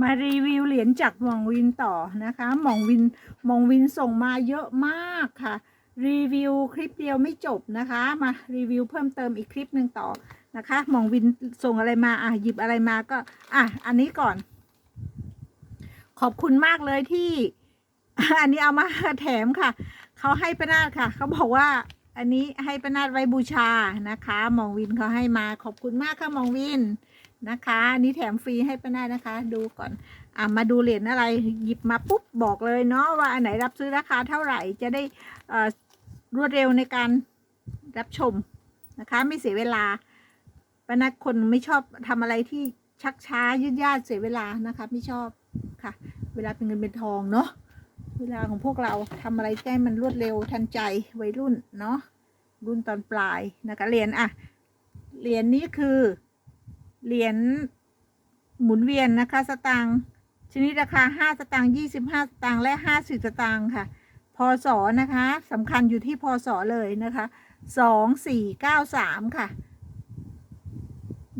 มารีวิวเหรียญจากหม่องวินต่อนะคะหม่องวินหม่องวินส่งมาเยอะมากค่ะ รีวิวคลิปเดียวไม่จบนะคะ มารีวิวเพิ่มเติมอีกคลิปหนึ่งต่อนะคะหม่องวินส่งอะไรมาอะหยิบอะไรมาก็อะอันนี้ก่อน ขอบคุณมากเลยที่ อันนี้เอามาแถมค่ะเขาให้ประนาดค่ะเขาบอกว่าอันนี้ให้ประนาดไว้บูชานะคะ มองวินเขาให้มาขอบคุณมากค่ะมองวิน นะคะนนี้แถมฟรีให้ประนานะคะ ดูก่อนอะมาดูเหรียญอะไรหยิบมาปุ๊บบอกเลยเนาะว่าอันไหนรับซื้อราคาเท่าไหร่จะได้รวดเร็วในการรับชมนะคะ ไม่เสียเวลาประนัดคนไม่ชอบทำอะไรที่ชักช้ายืดยาดเสียเวลานะคะไม่ชอบค่ะ เวลาเป็นเงินเป็นทองเนาะเวลาของพวกเราทำอะไรแก้มันรวดเร็วทันใจวัยรุ่นเนาะรุ่นตอนปลายนะคะเหรียญอะเหรียญนี้คือ เหรียญหมุนเวียนนะคะ สตางค์ชนิดราคาห้าสตางค์ยี่สิบห้าสตางค์และห้าสิบสตางค์ค่ะ พศนะคะสำคัญอยู่ที่พศเลยนะคะสองสี่เก้าสามค่ะ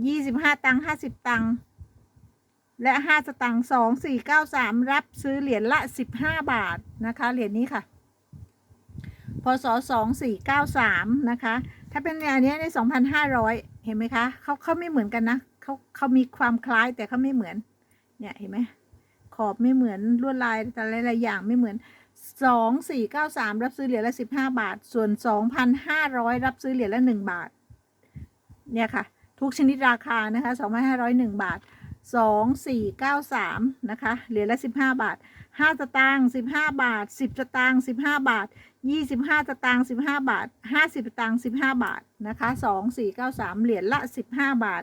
ยี่สิบห้าตังค์ห้าสิบตังค์และห้าสตังค์สองสี่เก้าสามรับซื้อเหรียญละสิบห้าบาทนะคะ เหรียญนี้ค่ะ พศสองสี่เก้าสามนะคะ ถ้าเป็นอันนี้ในสองพันห้าร้อยเห็นไหมคะเขาเขาไม่เหมือนกันนะ เขาเขามีความคล้ายแต่เขาไม่เหมือน เนี่ยเห็นไหมขอบไม่เหมือนลวดลายแต่หลายๆอย่างไม่เหมือนสองสี่เก้าสามรับซื้อเหรียญละสิบห้าบาท ส่วนสองพันห้าร้อยรับซื้อเหรียญละหนึ่งบาท เนี่ยค่ะ ทุกชนิดราคานะคะสองพันห้าร้อยหนึ่งบาทสองสี่เก้าสามนะคะเหรียญละสิบห้าบาทห้าสตางค์สิบห้าบาทสิบสตางค์สิบห้าบาทยี่สิบห้าสตางค์สิบห้าบาทห้าสิบสตางค์สิบห้าบาทนะคะสองสี่เก้าสามเหรียญละสิบห้าบาท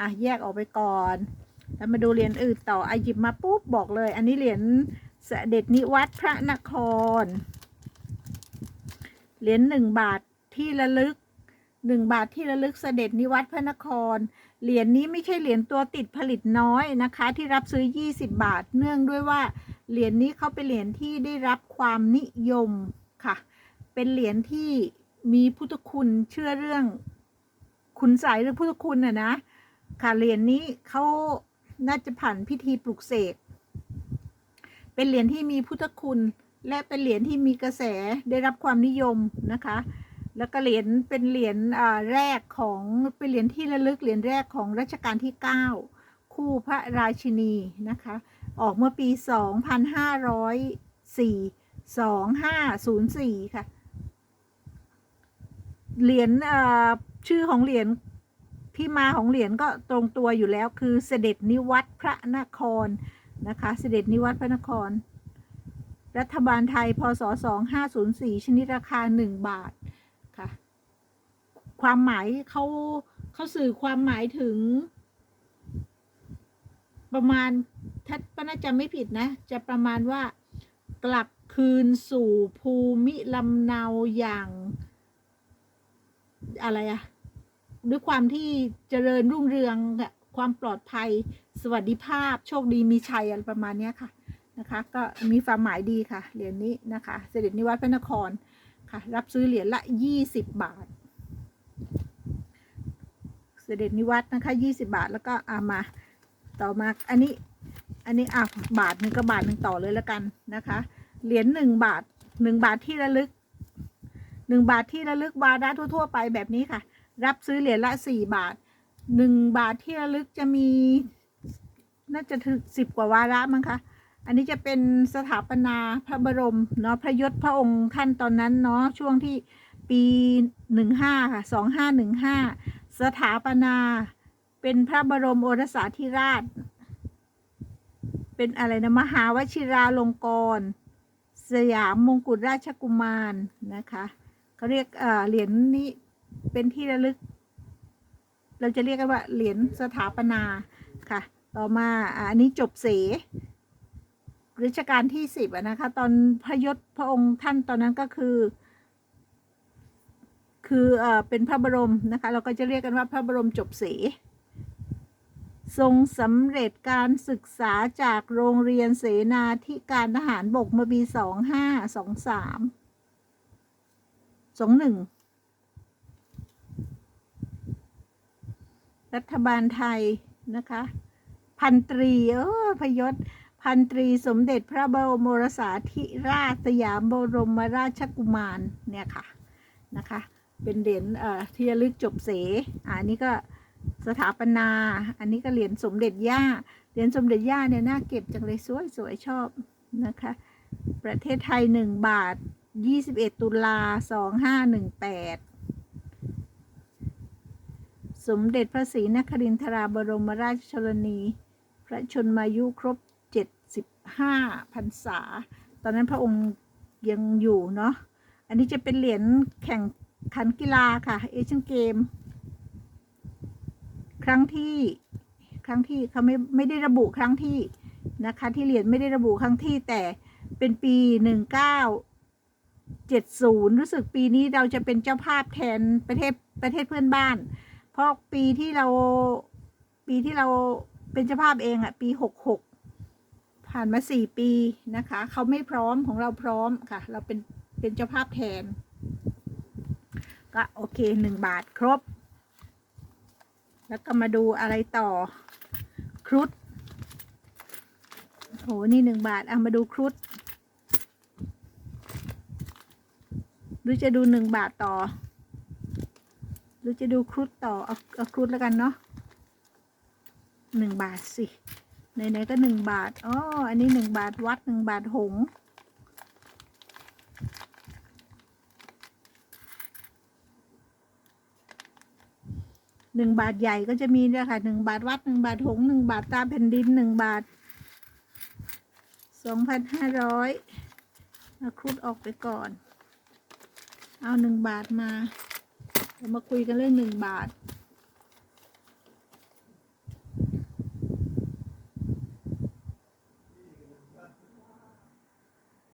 อะแยกออกไปก่อน แล้วมาดูเหรียญอื่นต่ออะหยิบมาปุ๊บบอกเลย อันนี้เหรียญเสด็จนิวัตรพระนคร เหรียญหนึ่งบาทที่ระลึกหนึ่งบาทที่ระลึกเสด็จนิวัตรพระนคร เหรียญนี้ไม่ใช่เหรียญตัวติดผลิตน้อยนะคะ ที่รับซื้อ 20 บาท เนื่องด้วยว่าเหรียญนี้เขาเป็นเหรียญที่ได้รับความนิยมค่ะ เป็นเหรียญที่มีพุทธคุณเชื่อเรื่องคุณใสหรือพุทธคุณน่ะนะ ค่ะเหรียญนี้เขาน่าจะผ่านพิธีปลุกเสก เป็นเหรียญที่มีพุทธคุณ และเป็นเหรียญที่มีกระแสได้รับความนิยมนะคะ แล้วก็เหรียญเป็นเหรียญแรกของเป็นเหรียญที่ระลึกเหรียญแรกของรัชกาลที่ 9 คู่พระราชินีนะคะ ออกเมื่อปี 2504 2504 ค่ะ เหรียญชื่อของเหรียญ ที่มาของเหรียญก็ตรงตัวอยู่แล้วคือเสด็จนิวัตพระนครนะคะ เสด็จนิวัตพระนคร รัฐบาลไทยพศ 2504 ชนิดราคา 1 บาทค่ะ ความหมายเขาเขาสื่อความหมายถึง ประมาณถ้าป้าน่าจะไม่ผิดนะ จะประมาณว่ากลับคืนสู่ภูมิลำเนาอย่าง อะไรอะ ด้วยความที่เจริญรุ่งเรืองความปลอดภัย สวัสดิภาพ โชคดีมีชัยอะไรประมาณนี้ค่ะนะคะ ก็มีความหมายดีค่ะเหรียญนี้นะคะ เสด็จนิวัตรพระนครค่ะ รับซื้อเหรียญละยี่สิบบาท เสด็จนิวัตรนะคะยี่สิบาทแล้วก็อามาต่อมาอันนี้อันนี้อะบาทหนึ่งก็บาทหนึ่งต่อเลยแล้วกันนะคะ เหรียญหนึ่งบาทหนึ่งบาทที่ระลึกหนึ่งบาทที่ระลึกบาททั่ว ๆ ไปแบบนี้ค่ะ รับซื้อเหรียญละสี่บาทหนึ่งบาทที่ระลึกจะมี น่าจะถึงสิบกว่าวาระมั้งคะ อันนี้จะเป็นสถาปนาพระบรมเนาะพระยศพระองค์ท่านตอนนั้นเนาะช่วงที่ปีหนึ่งห้าค่ะสองห้าหนึ่งห้าสถาปนาเป็นพระบรมโอรสาธิราช เป็นอะไรนะมหาวชิราลงกรณ์สยามมงกุฎราชกุมารนะคะเขาเรียกเอ่อเหรียญนี้ เป็นที่ระลึก เราจะเรียกกันว่าเหรียญสถาปนาค่ะ ต่อมาอันนี้จบเสรัชกาลที่สิบนะคะ ตอนพระยศพระองค์ท่านตอนนั้นก็คือ คือเอ่อเป็นพระบรมนะคะ เราก็จะเรียกกันว่าพระบรมจบเสทรงสำเร็จการศึกษาจากโรงเรียนเสนาธิการทหารบกเมื่อปีสองห้าสองสามสองหนึ่ง รัฐบาลไทยนะคะ พันตรีเออพยศพันตรีสมเด็จพระบรมราาธิราชสยามบรมราชกุมารเนี่ยค่ะนะคะ เป็นเหรียญเอ่อที่ระลึกจบเสอันนี้ก็สถาปนา อันนี้ก็เหรียญสมเด็จย่าเหรียญสมเด็จย่าเนี่ยน่าเก็บจังเลยสวยสวยชอบนะคะ ประเทศไทย 1 บาท 21 ตุลา2518 สมเด็จพระศรีนครินทราบรมราชชนนี พระชนมายุครบเจ็ดสิบห้าพรรษา ตอนนั้นพระองค์ยังอยู่เนาะ อันนี้จะเป็นเหรียญแข่งขันกีฬาค่ะ เอเชียนเกม ครั้งที่ ครั้งที่เขาไม่ไม่ได้ระบุครั้งที่นะคะ ที่เหรียญไม่ได้ระบุครั้งที่แต่เป็นปีหนึ่งเก้าเจ็ดศูนย์รู้สึกปีนี้เราจะเป็นเจ้าภาพแทนประเทศประเทศเพื่อนบ้าน ราะปีที่เรา ปีที่เราเป็นเจ้าภาพเองอะปีหกหกผ่านมาสี่ปีนะคะ เขาไม่พร้อมของเราพร้อมค่ะ เราเป็นเป็นเจ้าภาพแทน ก็โอเคหนึ่งบาทครบ แล้วก็มาดูอะไรต่อครุฑโหนี่หนึ่งบาทเอามาดูครุฑหรือจะดูหนึ่งบาทต่อ รือจะดูครุฑต่อเอาเอาครุฑแล้วกันเนาะหนึ่งบาทสิไหนๆก็หนึ่งบาทอ๋ออันนี้หนึ่งบาทวัดหนึ่งบาทหงหนึ่งบาทใหญ่ก็จะมีเนี่ยค่ะหนึ่งบาทวัดหนึ่งบาทหงหนึ่งบาทตาแผ่นดินหนึ่งบาทสองพันห้าร้อยเอาครุฑออกไปก่อน เอาหนึ่งบาทมา เรามาคุยกันเรื่องหนึ่งบาท